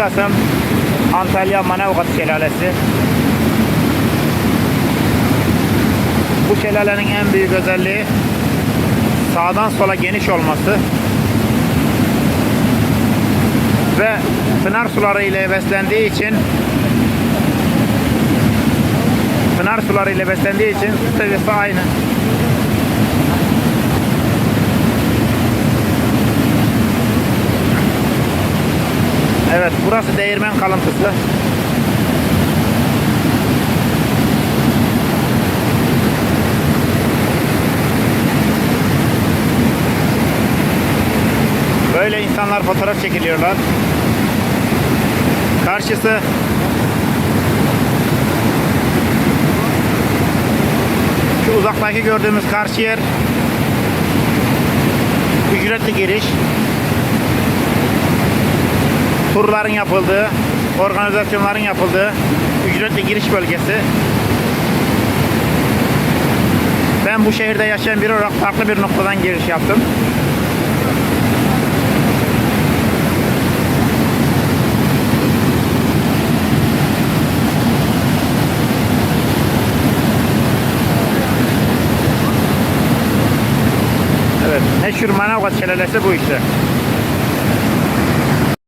Kasım Antalya Manavgat Şelalesi. Bu şelalenin en büyük özelliği sağdan sola geniş olması ve pınar suları ile beslendiği için pınar suları ile beslendiği için su seviyesi aynı. Evet burası değirmen kalıntısı. Böyle insanlar fotoğraf çekiliyorlar. Karşısı şu uzaktaki gördüğümüz karşı yer ücretli giriş turların yapıldığı, organizasyonların yapıldığı ücretli giriş bölgesi. Ben bu şehirde yaşayan biri olarak farklı bir noktadan giriş yaptım. Evet, meşhur Manavgat şelalesi bu işte.